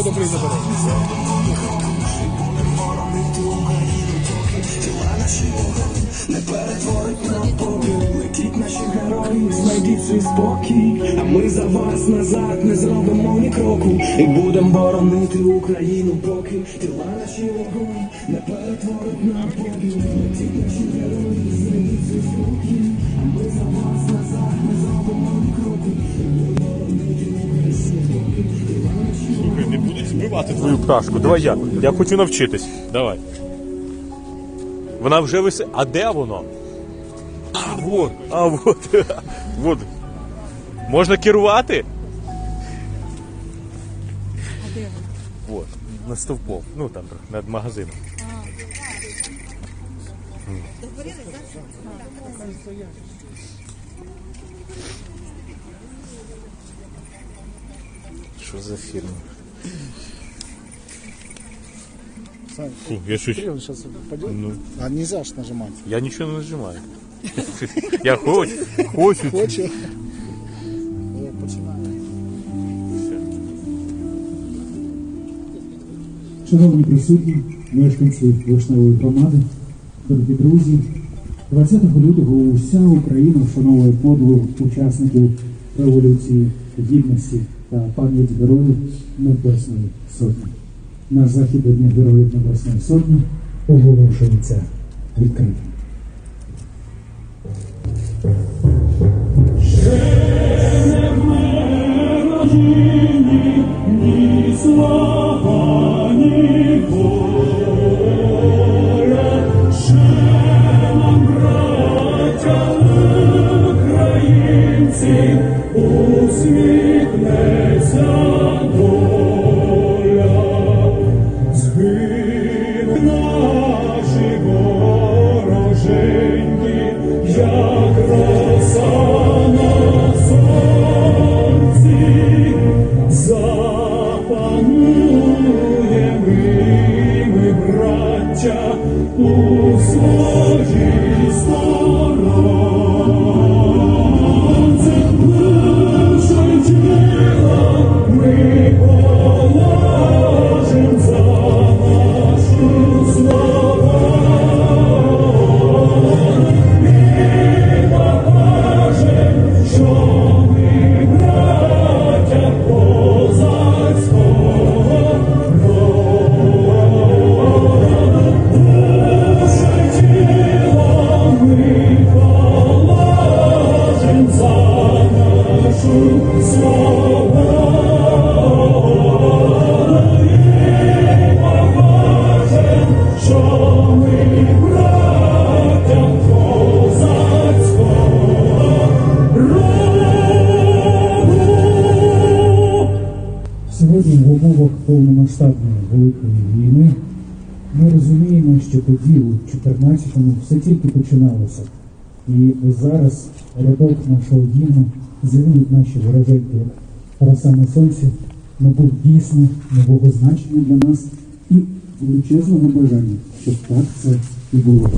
Ти зробиш, хто добрий забере. Знайдіть свій спокій, а ми за вас назад не зробимо ні кроку. І будемо боронити Україну, поки тіла наші вогонь не перетворить на попіл. Летіть наші герої, знайдіть свій спокій, ми за вас назад не зробимо ні кроку. Не твою пташку. Давай я. Я хочу навчитись. Давай. Вона вже виси. А де воно? А, вот. А, вот. вот. Можна керувати? А де ви? Вот. Над стовпом. Ну там над магазином. Що за фірма? Сань, Фу, я щось. он сейчас упадет. Ну, А нельзя ж нажимать. я нічого не нажимаю. Я хочу, хочу. Хочу. Я починаю. Шановні присутні, мешканці Вишневої громади, дорогі друзі, 20 лютого уся Україна вшановує подвиг учасників Революції Гідності та пам'ять героїв Небесної Сотні. На захід Дня Героїв Небесної Сотні оголошується відкритим. Сьогодні великої війни ми розуміємо, що тоді, у 14-му, все тільки починалося. І зараз рядок нашого гімну змінить наші вороженьки роса на сонці, набув дійсно нового значення для нас і величезного бажання, щоб так це і було.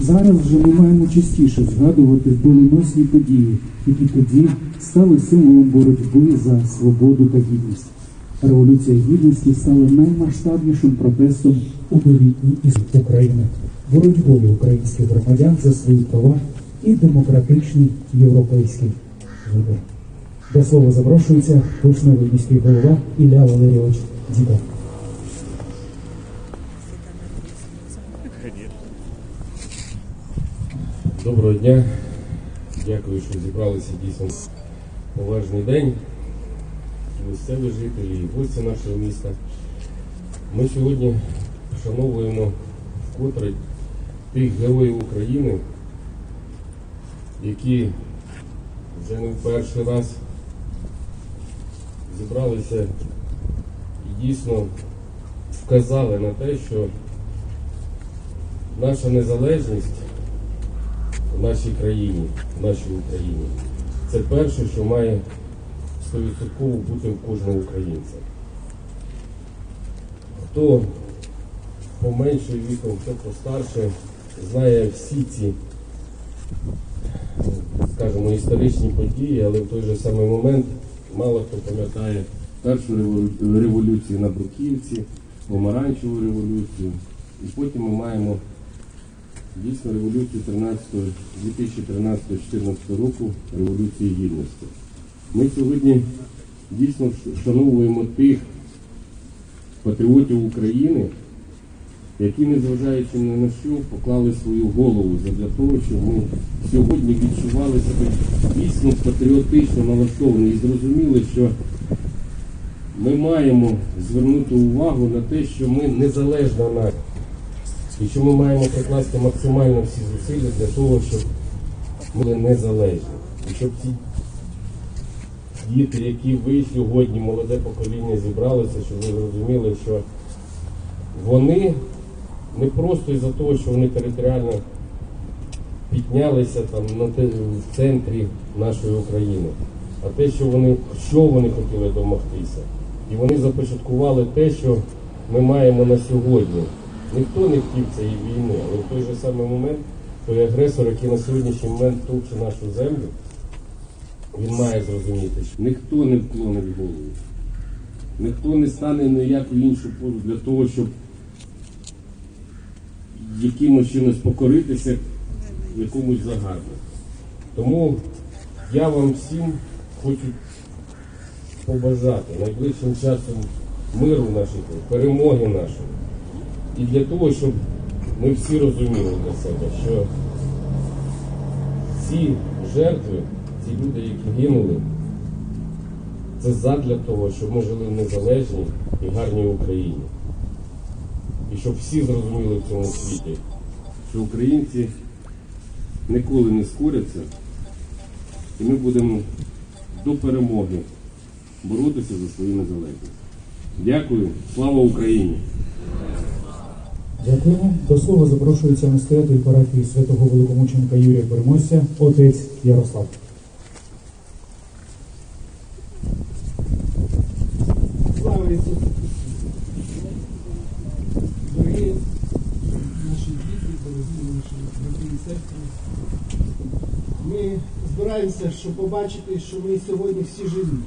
Зараз вже ми маємо частіше згадувати доленосні події, які тоді стали символом боротьби за свободу та гідність. Революція гідності стала наймасштабнішим протестом у новітній історії України, боротьбою українських громадян за свої права і демократичний європейський вибір. До слова запрошується вишневий міський голова Ілля Валерійович Дідов. Доброго дня. Дякую, що зібралися дійсно поважний день. Місцеві жителі, і гості нашого міста. Ми сьогодні вшановуємо вкотре тих героїв України, які вже не в перший раз зібралися і дійсно вказали на те, що наша незалежність в нашій країні, в нашій Україні. Це перше, що має 100% бути в кожного українця. Хто поменше віком, хто постарше, знає всі ці, скажімо, історичні події, але в той же самий момент мало хто пам'ятає першу революцію на Бруківці, помаранчеву революцію. І потім ми маємо дійсно революцію 2013-2014 року, революції гідності. Ми сьогодні дійсно вшановуємо тих патріотів України, які, незважаючи ні на що, поклали свою голову для того, щоб ми сьогодні відчували себе дійсно патріотично налаштовані і зрозуміли, що ми маємо звернути увагу на те, що ми незалежна нація. І що ми маємо прикласти максимально всі зусилля для того, щоб ми були незалежні. І щоб ці діти, які ви сьогодні, молоде покоління, зібралися, щоб ви зрозуміли, що вони не просто із-за того, що вони територіально піднялися там на те, в центрі нашої України, а те, що вони, що вони хотіли домогтися. І вони започаткували те, що ми маємо на сьогодні. Ніхто не хотів цієї війни, але в той же самий момент той агресор, який на сьогоднішній момент товче нашу землю, він має зрозуміти, що ніхто не вклонить голову, ніхто не стане в яку іншу позу для того, щоб якимось чином покоритися якомусь загарбнику. Тому я вам всім хочу побажати найближчим часом миру країні, перемоги нашої. І для того, щоб ми всі розуміли для себе, що ці жертви, ці люди, які гинули, це задля того, щоб ми жили в незалежній і гарній Україні. І щоб всі зрозуміли в цьому світі, що українці ніколи не скоряться, і ми будемо до перемоги боротися за свою незалежність. Дякую, слава Україні! Дякуємо. До слова запрошується настоятель парафії святого великомученика Юрія Переможця, отець Ярослав. Слава Ісусу! Дорогі наші діти, дорогі наші брати і сестри, ми збираємося, щоб побачити, що ми сьогодні всі живі,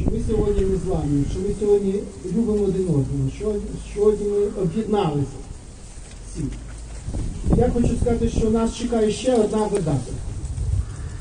що ми сьогодні не зламні, що ми сьогодні любимо один одного, що сьогодні ми об'єдналися всі. Я хочу сказати, що нас чекає ще одна дата.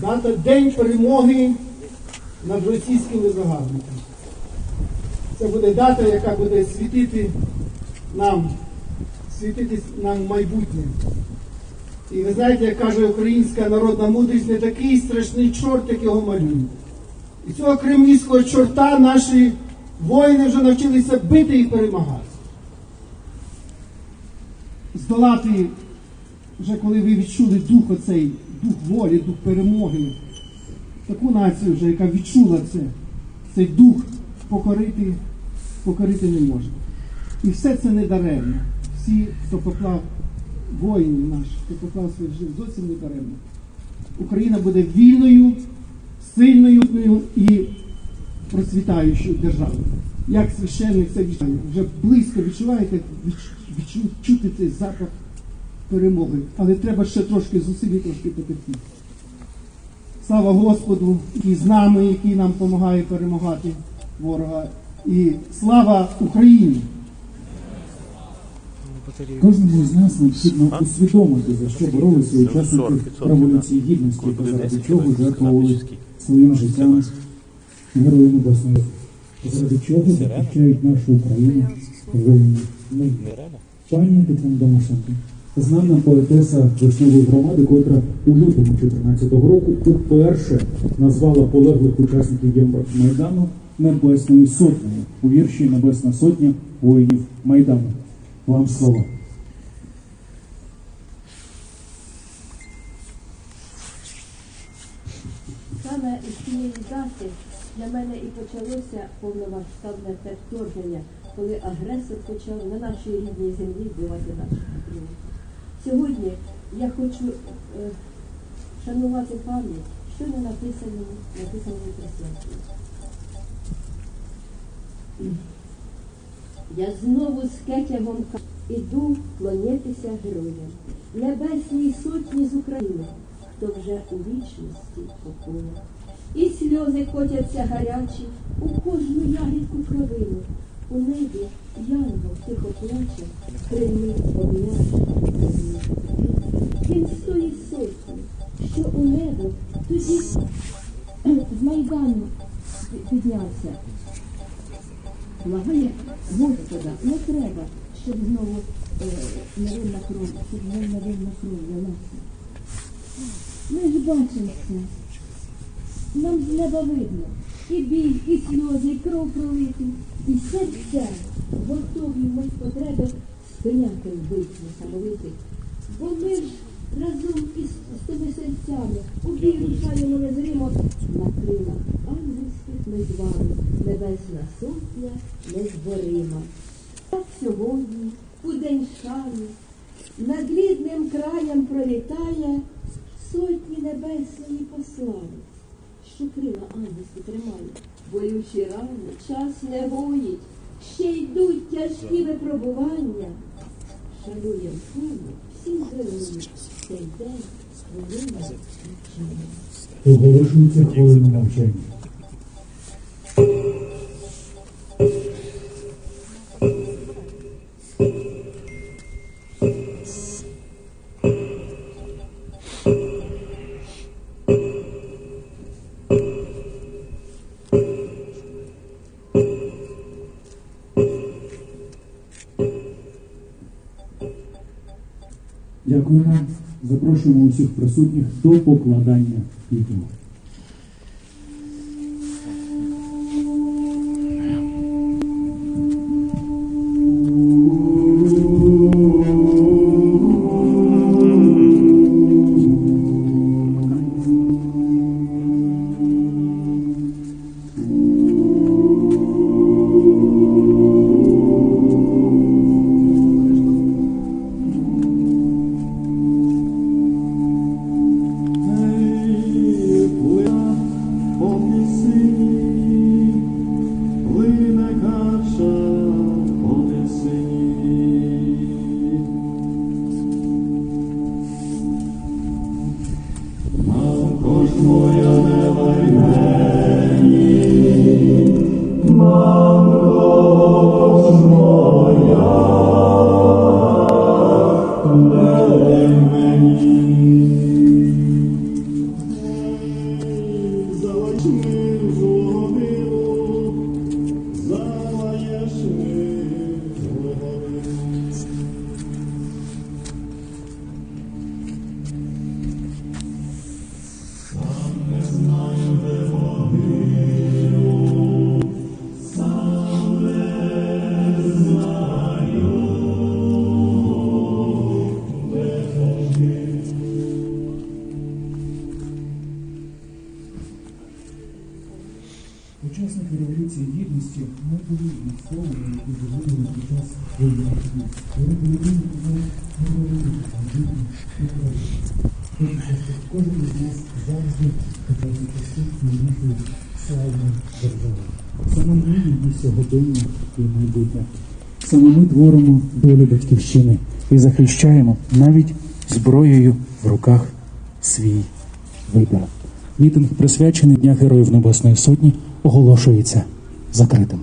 Дата День перемоги над російськими загарбниками. Це буде дата, яка буде світити нам, світити нам майбутнє. І ви знаєте, як каже українська народна мудрість, не такий страшний чорт, як його малюють. І цього кремлівського чорта наші воїни вже навчилися бити і перемагати. Здолати, вже коли ви відчули дух оцей, дух волі, дух перемоги, таку націю вже, яка відчула це, цей дух покорити, покорити не можна. І все це не даремно. Всі, хто поклав воїнів наших, хто поклав своє життя, зовсім не даремно. Україна буде вільною, сильною і процвітаючою державою. Як священник це відчуває. Вже близько відчуваєте, відчу- відчу- цей запах перемоги. Але треба ще трошки зусиль трошки потерпіти. Слава Господу, який з нами, який нам допомагає перемагати ворога. І слава Україні! Кожному з нас необхідно усвідомити, за що боролися учасники революції гідності та заради чого жертвували своїм життям Герої Небесної заради чого захищають нашу Україну воїни. Пані Тетяна Домашенко, знана поетеса веснової громади, котра у лютому 2014 року уперше назвала полеглих учасників Євромайдану Небесною Сотнею у вірші Небесна Сотня воїнів Майдану. Вам слово. Саме із цієї дати для мене і почалося повномасштабне вторгнення, коли агресор почав на нашій рідній землі вбивати наших патріотів. Сьогодні я хочу е, шанувати пам'ять, що не написано, написано присвяті. Я знову з кетягом іду клонитися героям, небесній сотні з України, хто вже у вічності покоя. І сльози котяться гарячі у кожну ягідку кровину. У небі янгол тихо плаче, крильми обняє. Він з тої сотні, що у небо тоді з Майдану піднявся. Благає Господа, не треба, щоб знову е, невинна кров, щоб невинна кров лилася. Ми ж бачимо це. Нам з неба видно. І біль, і сльози, і кров пролити, і серця готові ми потреби спиняти вбивць несамовитих. Бо ми ж разом із з тими серцями у бій рушаємо незримо на крилах ми з вами, небесна сотня незборима. Так сьогодні, у день шани, над рідним краєм пролітає сотні небесної посланець, що крила ангельські тримає. Болючі рани час не гоїть, ще йдуть тяжкі випробування. Шануєм пам'ять всіх героїв цей день хвилина навчання. Оголошується хвилина навчання. Дякуємо. Запрошуємо усіх присутніх до покладання квітів. Учасники Революції Гідності не були відсторонені і доводили під час воєнних дій. Вони були винні не говорити і правильні. Кожен із нас завжди хотів захистити нашої славної держави. Саме ми її сьогодення і майбутнє. Саме ми творимо долю батьківщини і захищаємо навіть зброєю в руках свій вибір. Мітинг, присвячений Дня Героїв Небесної Сотні, оголошується закритим.